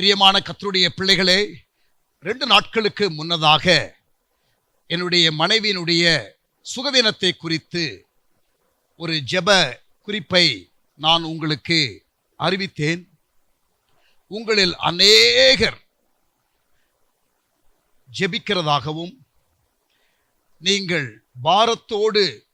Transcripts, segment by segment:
பிரியமான கத்தருடைய பிள்ளைகளே ரெண்டு நாட்களுக்கு முன்னதாக என்னுடைய மனைவியினுடைய சுகதினத்தை குறித்து ஒரு ஜெப குறிப்பை நான் உங்களுக்கு அறிவித்தேன். உங்களில் அநேகர் ஜெபிக்கிறதாகவும் நீங்கள் பாரத்தோடு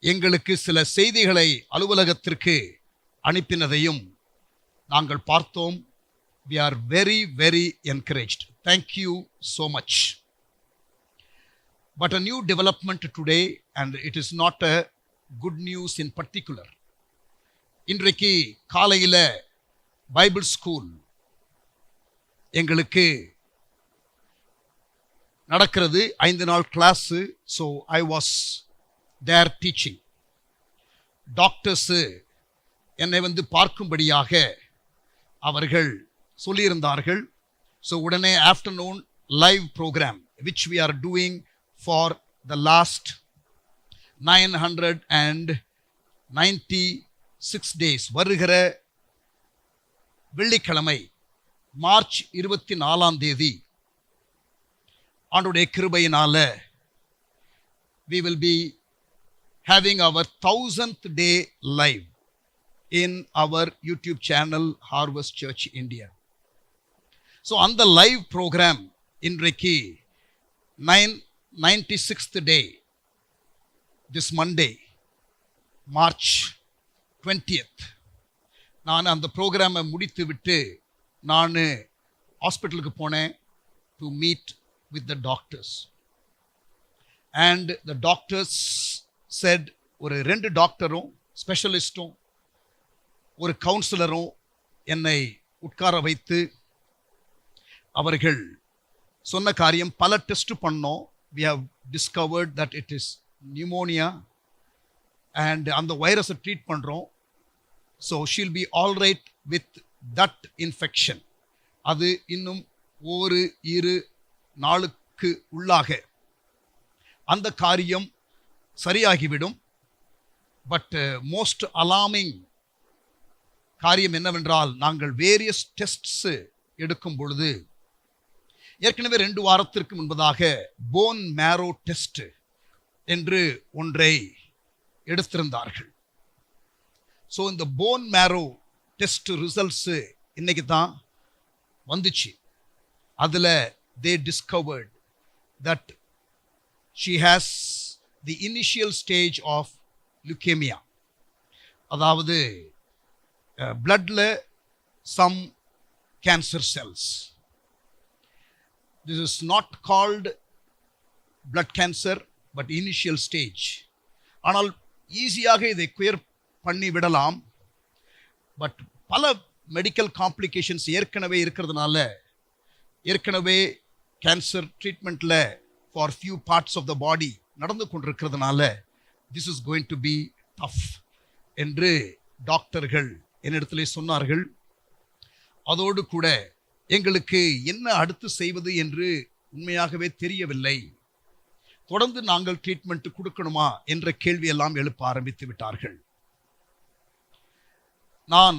எங்களுக்கு சில செய்திகளை அலுவலகத்திற்கு அனுப்பினதையும் நாங்கள் பார்த்தோம். We are very very encouraged thank you so much but a new development today and it is not a good news in particular இன்றைக்கு காலையில் பைபிள் ஸ்கூல் எங்களுக்கு நடக்கிறது ஐந்து நாள் class so I was there teaching doctors என்னை வந்து பார்க்கும்படியாக அவர்கள் சொல்லியிருந்தார்கள். ஸோ உடனே afternoon live program which we are doing for the last nine hundred and ninety six days வருகிற வெள்ளிக்கிழமை மார்ச் இருபத்தி நாலாம் தேதி ஆண்டுடைய கிருபையினால we will be having our thousand day live in our YouTube channel Harvest Church India so அந்த live program இன்றைக்கு nine ninety sixth day this Monday March twentieth நான் அந்த ப்ரோக்ராமை முடித்து விட்டு நான் ஹாஸ்பிட்டலுக்கு போனேன் to meet with the doctors and the doctors said ஒரு ரெண்டு டாக்டரும் ஸ்பெஷலிஸ்ட்டும் ஒரு கவுன்சிலரும் என்னை உட்கார வைத்து அவர்கள் சொன்ன காரியம் பல டெஸ்ட் பண்ணோம். We have discovered that it is pneumonia and அந்த வைரஸை ட்ரீட் பண்ணுறோம் so she'll be all right with that infection அது இன்னும் ஒரு இரு நாளுக்கு உள்ளாக. அந்த காரியம் சரியாகிவிடும். பட் மோஸ்ட் அலாமிங் காரியம் என்னவென்றால் நாங்கள் வேரியஸ் டெஸ்ட்ஸு எடுக்கும் பொழுது ஏற்கனவே ரெண்டு வாரத்திற்கு முன்பதாக போன் மேரோ டெஸ்ட் என்று ஒன்றை எடுத்திருந்தார்கள். ஸோ இந்த போன் மேரோ டெஸ்ட் ரிசல்ட்ஸு இன்னைக்கு தான் வந்துச்சு. அதில் they discovered that she has the initial stage of leukaemia அதாவது பிளட்டில் some cancer cells this is not called blood cancer but initial stage ஆனால் ஈஸியாக இதை குயர் பண்ணி விடலாம். பட் பல மெடிக்கல் காம்ப்ளிகேஷன்ஸ் ஏற்கனவே இருக்கிறதுனால ஏற்கனவே cancer ட்ரீட்மெண்ட்டில் for few parts of the body நடந்து கொண்டிருக்கிறதுனால this is going to be tough என்று டாக்டர்கள் என்னிடத்திலே சொன்னார்கள். அதோடு கூட எங்களுக்கு என்ன அடுத்து செய்வது என்று உண்மையாகவே தெரியவில்லை. தொடர்ந்து நாங்கள் ட்ரீட்மெண்ட் கொடுக்கணுமா என்ற கேள்வியெல்லாம் எழுப்ப ஆரம்பித்து விட்டார்கள். நான்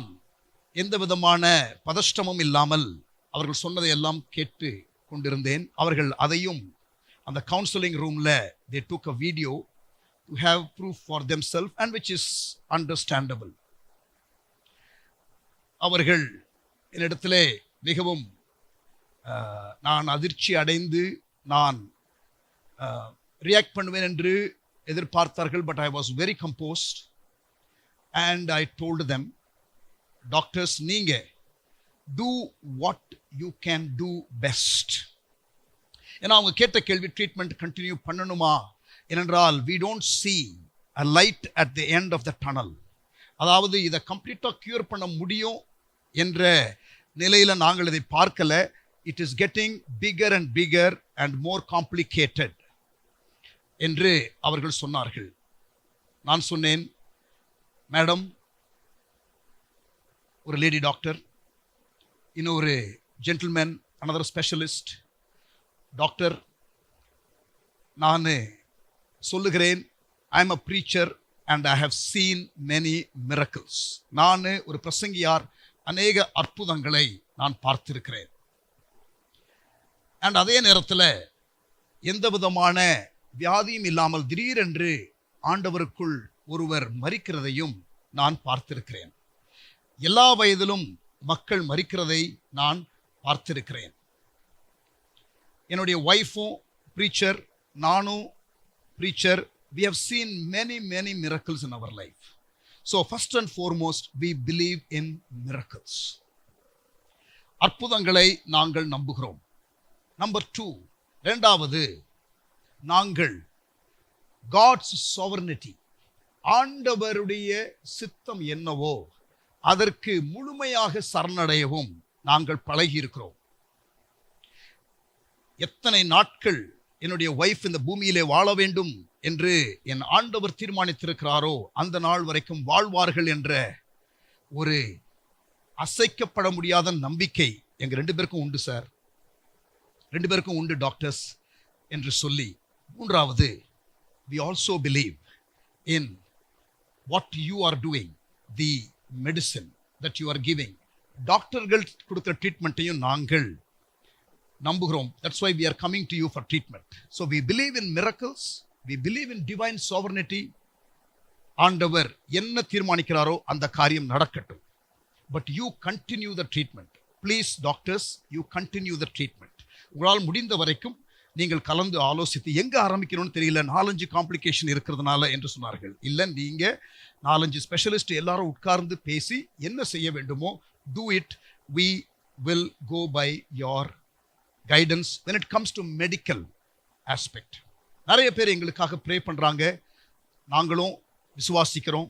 எந்த விதமான பதஷ்டமும் இல்லாமல் அவர்கள் சொன்னதை எல்லாம் கேட்டு கொண்டிருந்தேன். அவர்கள் அதையும் அந்த கவுன்சிலிங் ரூமில் they took a video to have proof for them self and which is understandable அவர்கள் என்னிடத்திலே மிகவும் நான் அதிர்ச்சி அடைந்து நான் ரியாக்ட் பண்ணுவேன் என்று எதிர்பார்த்தார்கள் but I was very composed and I told them doctors நீங்கள் do what you can do best ஏன்னா அவங்க கேட்ட கேள்வி ட்ரீட்மெண்ட் கண்டினியூ பண்ணணுமா? ஏனென்றால் we don't see a light at the end of the tunnel அதாவது இதை கம்ப்ளீட்டாக க்யூர் பண்ண முடியும் என்ற நிலையில் நாங்கள் இதை பார்க்கல. It is getting bigger and bigger and more complicated என்று அவர்கள் சொன்னார்கள். நான் சொன்னேன் மேடம் ஒரு லேடி டாக்டர் இன்னொரு ஜென்டில்மேன் அனதர் ஸ்பெஷலிஸ்ட் டாக்டர் நான் சொல்லுகிறேன் I am a preacher and I have seen many miracles நான் ஒரு பிரசங்கியார் அநேக அற்புதங்களை நான் பார்த்திருக்கிறேன். அண்ட் அதே நேரத்தில் எந்த விதமான வியாதியும் இல்லாமல் திடீரென்று ஆண்டவருக்குள் ஒருவர் மறிக்கிறதையும் நான் பார்த்திருக்கிறேன். எல்லா வயதிலும் மக்கள் மறிக்கிறதை நான் பார்த்திருக்கிறேன். என்னுடைய ஒய்ஃபும் ப்ரீச்சர் நானும் preacher we have seen many many miracles in our life so first and foremost we believe in miracles அற்புதங்களை நாங்கள் நம்புகிறோம். நம்பர் டூ இரண்டாவது நாங்கள் காட்ஸ் சோவர்னிட்டி ஆண்டவருடைய சித்தம் என்னவோ அதற்கு முழுமையாக சரணடையவும் நாங்கள் பழகி இருக்கிறோம் எத்தனை நாட்கள் என்னுடைய ஒய்ஃப் இந்த பூமியிலே வாழ வேண்டும் என்று என் ஆண்டவர் தீர்மானித்திருக்கிறாரோ அந்த நாள் வரைக்கும் வாழ்வார்கள் என்ற ஒரு அசைக்கப்பட முடியாத நம்பிக்கை எங்கள் ரெண்டு பேருக்கும் உண்டு சார் ரெண்டு பேருக்கும் உண்டு டாக்டர்ஸ் என்று சொல்லி. மூன்றாவது we also believe in what you are doing the medicine that you are giving டாக்டர்கள் கொடுக்குற ட்ரீட்மெண்ட்டையும் நாங்கள் நம்புகிறோம். That's why we are coming to you for treatment so we believe in miracles we believe in divine sovereignty ஆண்டவர் என்ன தீர்மானிக்கிறாரோ அந்த காரியம் நடக்கட்டும். But you continue the treatment please doctors you continue the treatment உங்களால் முடிந்த வரைக்கும் நீங்கள் கலந்து ஆலோசித்து எங்கே ஆரம்பிக்கணும்னு தெரியல. நாலஞ்சு காம்ப்ளிகேஷன் இருக்கிறதுனால என்று சொன்னார்கள். இல்லை நீங்கள் நாலஞ்சு ஸ்பெஷலிஸ்ட் எல்லாரும் உட்கார்ந்து பேசி என்ன செய்ய வேண்டுமோ do it we will go by your guidance when it comes to medical aspect நிறைய பேர் எங்களுக்காக ப்ரே பண்ணுறாங்க நாங்களும் விசுவாசிக்கிறோம்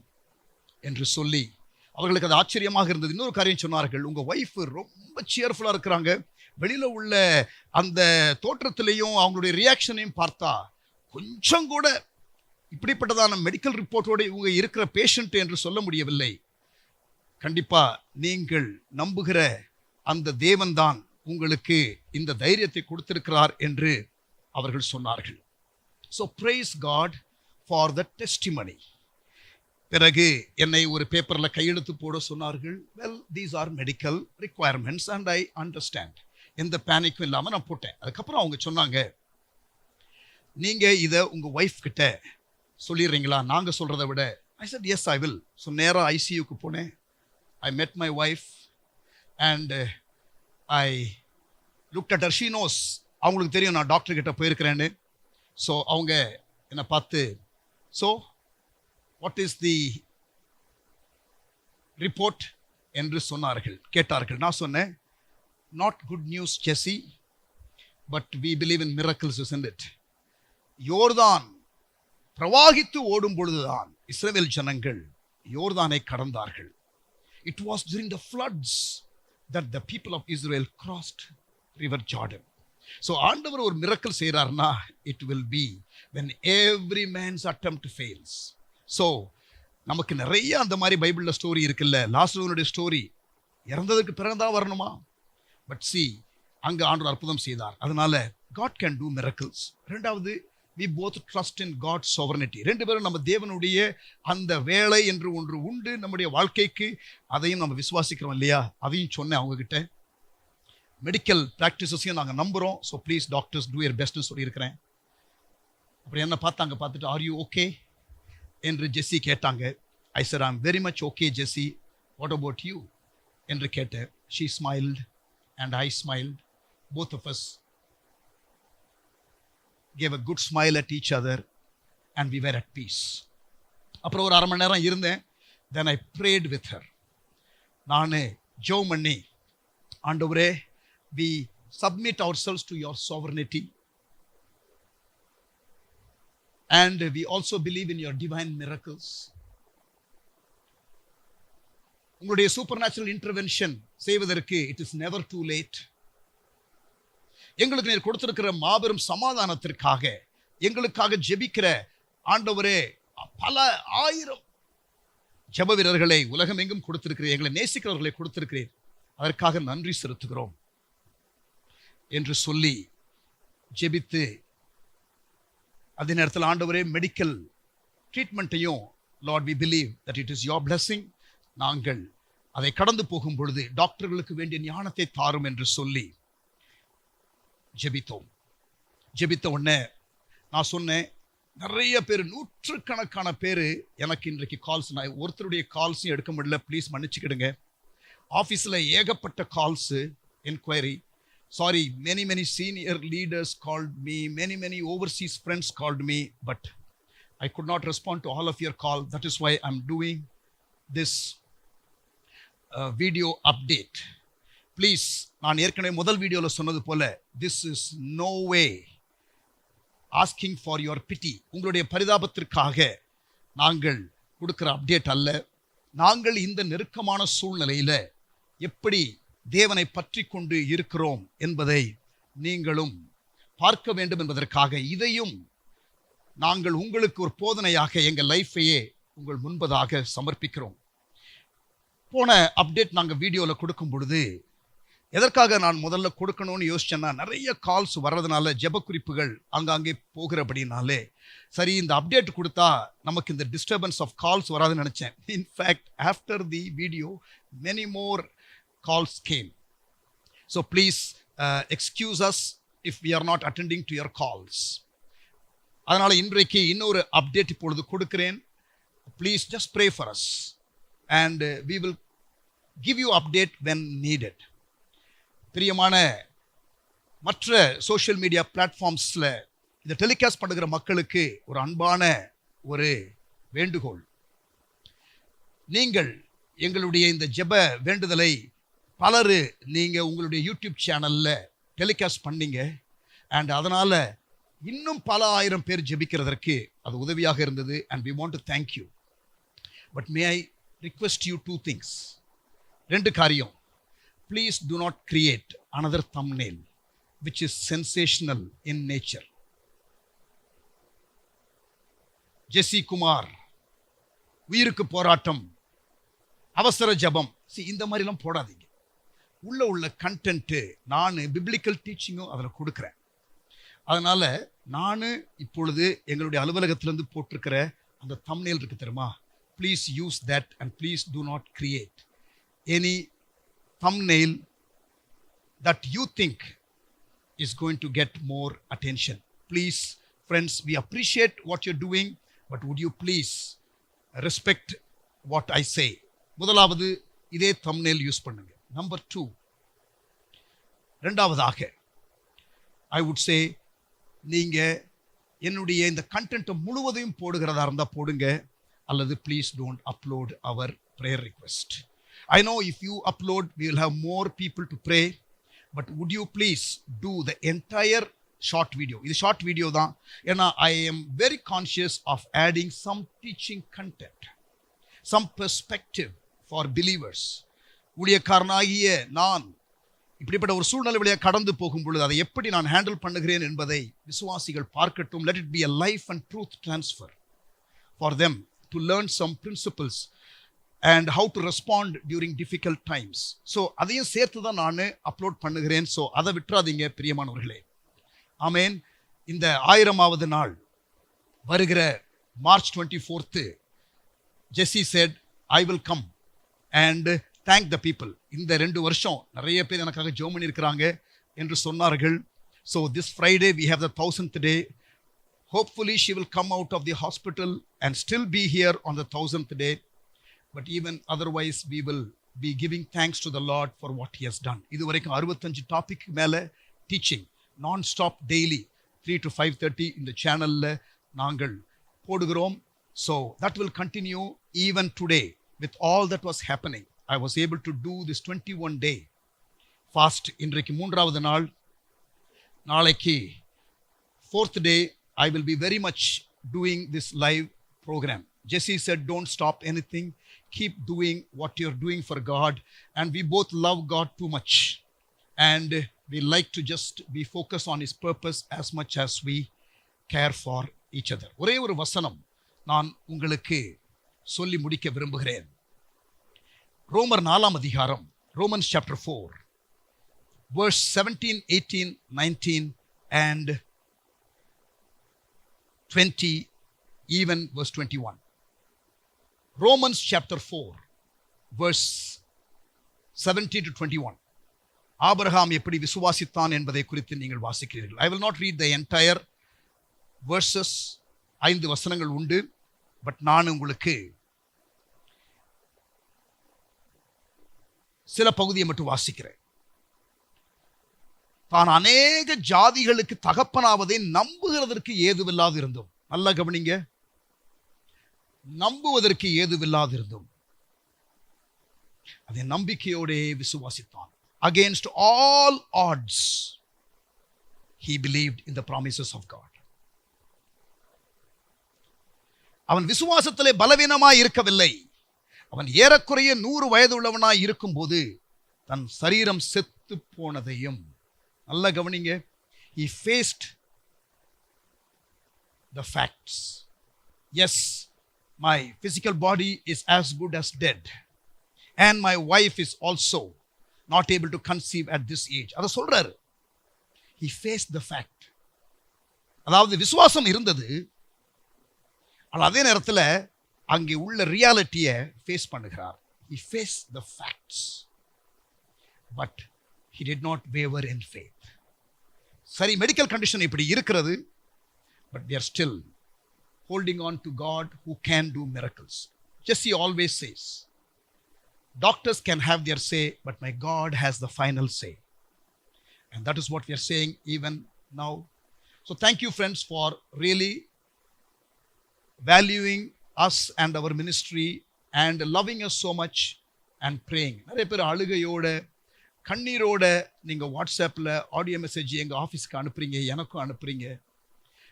என்று சொல்லி அவர்களுக்கு அது ஆச்சரியமாக இருந்தது. இன்னொரு காரியம் சொன்னார்கள் உங்கள் ஒய்ஃப் ரொம்ப சியர்ஃபுல்லாக இருக்கிறாங்க. வெளியில் உள்ள அந்த தோற்றத்திலையும் அவங்களுடைய ரியாக்ஷனையும் பார்த்தா கொஞ்சம் கூட இப்படிப்பட்டதான மெடிக்கல் ரிப்போர்ட்டோடு இவங்க இருக்கிற பேஷண்ட் என்று சொல்ல முடியவில்லை. கண்டிப்பாக நீங்கள் நம்புகிற அந்த தேவன்தான் உங்களுக்கு இந்த தைரியத்தை கொடுத்திருக்கிறார் என்று அவர்கள் சொன்னார்கள். So praise God for the testimony பிறகு என்னை ஒரு பேப்பரில் கையெழுத்து போட சொன்னார்கள். Well these are medical requirements and I understand எந்த பேனிக்கும் இல்லாமல் நான் போட்டேன். அதுக்கப்புறம் அவங்க சொன்னாங்க நீங்கள் இதை உங்கள் ஒய்ஃப் கிட்ட சொல்லிடுறீங்களா? நாங்கள் சொல்கிறத விட. I said yes I will so நேராக ஐசியூக்கு போனேன். I met my wife and I look at she knows அவங்களுக்கு தெரியும் நான் டாக்டர் கிட்ட போயிருக்கிறேன்னு. ஸோ அவங்க என்னை பார்த்து so what is the report என்று சொன்னார்கள். கேட்டார்கள். நான் சொன்னேன் not good news Jessie but we believe in miracles is it யோர்தான் பிரவாகித்து ஓடும் பொழுதுதான் இஸ்ரேல் ஜனங்கள் யோர்தானை கடந்தார்கள். It was during the floods that the people of Israel crossed river Jordan so ஆண்டவர் ஒரு miracle செய்கிறார்னா it will be when every man's attempt fails so நமக்கு நிறைய அந்த மாதிரி பைபிளில் ஸ்டோரி இருக்குல்ல. லாஸ்டனுடைய ஸ்டோரி இறந்ததுக்கு பிறகுதான் வரணுமா? பட் சி அங்கே ஆண்டவர் அற்புதம் செய்தார். அதனால காட் கேன் டூ மிரக்கிள்ஸ் ரெண்டாவது we both trust in God sovereignty ரெண்டு பேரும் நம்ம தேவனுடைய அந்த வேலை என்று ஒன்று உண்டு. நம்முடைய வாழ்க்கைக்கு அதையும் நம்ம விசுவாசிக்கிறோம் இல்லையா? அதையும் சொன்னேன் அவங்கக்கிட்ட மெடிக்கல் ப்ராக்டிசஸையும் நாங்கள் நம்புகிறோம் so please doctors do your பெஸ்ட்னு சொல்லியிருக்கிறேன். அப்புறம் என்ன பார்த்தாங்க பார்த்துட்டு ஆர் யூ ஓகே என்று ஜெஸ்ஸி கேட்டாங்க. I sir I'm very much okay Jessie. What about you என்று கேட்டேன். She smiled and I smiled both of us gave a good smile at each other and we were at peace அப்புறம் ஒரு அரை மணி நேரம் இருந்தேன். Then I prayed with her நான் ஜோ பண்ணி ஆண்டவரே we submit ourselves to your sovereignty. And we also believe in your divine miracles. உங்களுடைய சூப்பர் நேச்சுரல் இன்டர்வென்ஷன் செய்வதற்கு it is never too late எங்களுக்கு நீர் கொடுத்திருக்கிற மாபெரும் சமாதானத்திற்காக எங்களுக்காக ஜெபிக்கிற ஆண்டவரே பல ஆயிரம் ஜெப வீரர்களை உலகம் எங்கும் கொடுத்திருக்கிறேன் எங்களை நேசிக்கிறவர்களை கொடுத்திருக்கிறேன் அதற்காக நன்றி செலுத்துகிறோம். என்று சொல்லி ஜெபித்து அதே நேரத்தில் ஆண்டவரே medical ட்ரீட்மெண்ட்டையும் Lord we believe that it is your blessing நாங்கள் அதை கடந்து போகும் பொழுது டாக்டர்களுக்கு வேண்டிய ஞானத்தை தாரும் என்று சொல்லி ஜெபித்தோம். ஜெபித்த உடனே நான் சொன்னேன் நிறைய பேர் நூற்றுக்கணக்கான பேர் எனக்கு இன்றைக்கு கால்ஸ் நான் ஒருத்தருடைய கால்ஸையும் எடுக்க முடியல. ப்ளீஸ் மன்னிச்சுக்கிடுங்க. ஆஃபீஸில் ஏகப்பட்ட calls enquiry sorry many many senior leaders called me many many overseas friends called me but I could not respond to all of your call that is why I'm doing this video update please நான் ஏற்கனவே முதல் வீடியோவில் சொன்னது போல this is no way asking for your pity உங்களுடைய பரிதாபத்திற்காக நாங்கள் கொடுக்குற அப்டேட் அல்ல. நாங்கள் இந்த நெருக்கமான சூழ்நிலையில் எப்படி தேவனை பற்றி கொண்டு இருக்கிறோம் என்பதை நீங்களும் பார்க்க வேண்டும் என்பதற்காக இதையும் நாங்கள் உங்களுக்கு ஒரு போதனையாக எங்கள் லைஃப்பையே உங்கள் முன்பதாக சமர்ப்பிக்கிறோம். போன அப்டேட் நாங்கள் வீடியோவில் கொடுக்கும் பொழுது எதற்காக நான் முதல்ல கொடுக்கணும்னு யோசிச்சேன்னா நிறைய கால்ஸ் வர்றதுனால ஜெபக்குறிப்புகள் அங்கங்கே போகிறபடினாலே சரி இந்த அப்டேட் கொடுத்தா நமக்கு இந்த டிஸ்டர்பன்ஸ் ஆஃப் கால்ஸ் வராதுன்னு நினச்சேன். In fact after the video many more calls So so please uh, excuse us if we are not attending to your calls அதனால் இன்றைக்கு இன்னொரு அப்டேட் இப்பொழுது கொடுக்கிறேன். Please just pray for us and we will give you update when needed பிரியமான மற்ற social media பிளாட்ஃபார்ம்ஸில் இதை telecast பண்ணுகிற மக்களுக்கு ஒரு அன்பான ஒரு வேண்டுகோள். நீங்கள் எங்களுடைய இந்த ஜெப வேண்டுதலை பலர் நீங்கள் உங்களுடைய யூடியூப் சேனலில் டெலிகாஸ்ட் பண்ணீங்க. அண்ட் அதனால் இன்னும் பல ஆயிரம் பேர் ஜெபிக்கிறதற்கு அது உதவியாக இருந்தது. And we want to thank you but may I request you two things ரெண்டு காரியம். Please not create another thumb thumbnail which is sensational in nature Jessie Kumar உயிருக்கு போராட்டம் அவசர ஜபம். சி இந்த மாதிரிலாம் போடாதீங்க. உள்ள உள்ள கண்டென்ட்டு நான் பிப்ளிக்கல் டீச்சிங்கும் அதில் கொடுக்குறேன் அதனால் நான் இப்பொழுது எங்களுடைய அலுவலகத்திலேருந்து போட்டிருக்கிற அந்த தம்னேல் இருக்குது தெரியுமா please use that and please do not create any thumbnail that you think is going to get more attention please friends we appreciate what you're doing but would you please respect what I say முதலாவது இதே தம்னேல் use பண்ணுங்க number two ரெண்டாவதாக I would say நீங்கள் என்னுடைய இந்த கண்டென்ட்டை முழுவதையும் போடுகிறதா இருந்தால் போடுங்க. அல்லது please don't upload our prayer request I know if you upload we will have more people to pray but would you please do the entire short video இது ஷார்ட் வீடியோ தான். ஏன்னா I am very conscious of adding some teaching content some perspective for believers ஊழியக்காரனாகிய நான் இப்படிப்பட்ட ஒரு சூழ்நிலை வழியாக கடந்து போகும் பொழுது அதை எப்படி நான் ஹேண்டில் பண்ணுகிறேன் என்பதை விசுவாசிகள் பார்க்கட்டும். Let it be a life and truth transfer for them to learn some principles and how to respond during difficult times so அதையும் சேர்த்து தான் நான் அப்லோட் பண்ணுகிறேன். ஸோ அதை விட்டுறாதீங்க பிரியமானவர்களே. ஆமேன். இந்த ஆயிரமாவது நாள் வருகிற March twenty fourth Jessie said I will come and thank the people இந்த ரெண்டு வருஷம் நிறைய பேர் எனக்காக ஜோம் பண்ணியிருக்கிறாங்க என்று சொன்னார்கள். So this Friday we have the thousand day hopefully she will come out of the hospital and still be here on the thousand day but even otherwise we will be giving thanks to the Lord for what he has done இது வரைக்கும் அறுபத்தஞ்சு topic மேலே teaching non-stop daily three to five thirty இந்த சேனலில் நாங்கள் போடுகிறோம். So that will continue even today with all that was happening I was able to do this twenty one day fast இன்றைக்கு மூன்றாவது நாள் நாளைக்கு fourth day I will be very much doing this live programme Jesse said, Don't stop anything. Keep doing what you're doing for God. And we both love God too much. And we like to just be focused on His purpose as much as we care for each other. ஒரே ஒரு வசனம் நான் உங்களுக்கு சொல்லி முடிக்க விரும்புகிறேன் ரோமர் நாலாம் அதிகாரம் Romans chapter four verse seventeen eighteen nineteen and twenty even verse twenty one Romans chapter four verse seventeen to twenty one Abraham எப்படி விசுவாசித்தான் என்பதை குறித்து நீங்கள் வாசிக்கிறீர்கள். I will not read the entire verses ஐந்து வசனங்கள் உண்டு பட் நான் உங்களுக்கு சில பகுதியை மட்டும் வாசிக்கிறேன். தான் அநேக ஜாதிகளுக்கு தகப்பனாவதை நம்புகிறதற்கு ஏதுவில்லாது இருந்தோம். நல்லா கவனிங்க. நம்புவதற்கு ஏதுவில்லாது இருந்தோம். அதை நம்பிக்கையோடே விசுவாசித்தான். Against all odds he believe in the promises of God அவன் விசுவாசத்திலே பலவீனமாய் இருக்கவில்லை. அவன் ஏறக்குறைய நூறு வயது உள்ளவனாய் இருக்கும்போது தன் சரீரம் செத்து போனதையும் நல்லா கவனிங்க he faced the facts as my physical body is as good as dead and my wife is also not able to conceive at this age அதை சொல்றாரு ஹி ஃபேஸ் த ஃபேக்ட் அதாவது விசுவாசம் இருந்தது ஆனால் அதே நேரத்தில் அங்கே உள்ள ரியாலிட்டியை ஃபேஸ் பண்ணுகிறார் he faced the facts but he did not waver in faith சரி மெடிக்கல் கண்டிஷன் இப்படி இருக்கிறது but we are still holding on to God who can do miracles Jesse always says doctors can have their say but my God has the final say and that is what we are saying even now so thank you friends for really us and our ministry and loving us so much and praying நிறைய பேர் அழுகையோட கண்ணீரோட நீங்கள் வாட்ஸ்அப்பில் audio message எங்கள் ஆஃபீஸ்க்கு அனுப்புறீங்க எனக்கும் அனுப்புறீங்க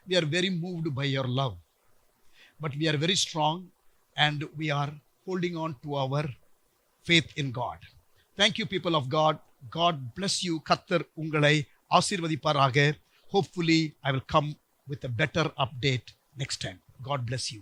we are very moved by your love but we are very strong and we are holding on to our faith in God thank you people of God God bless you கத்தர் உங்களை ஆசீர்வதிப்பாராக hopefully I will come with a better update next time God bless you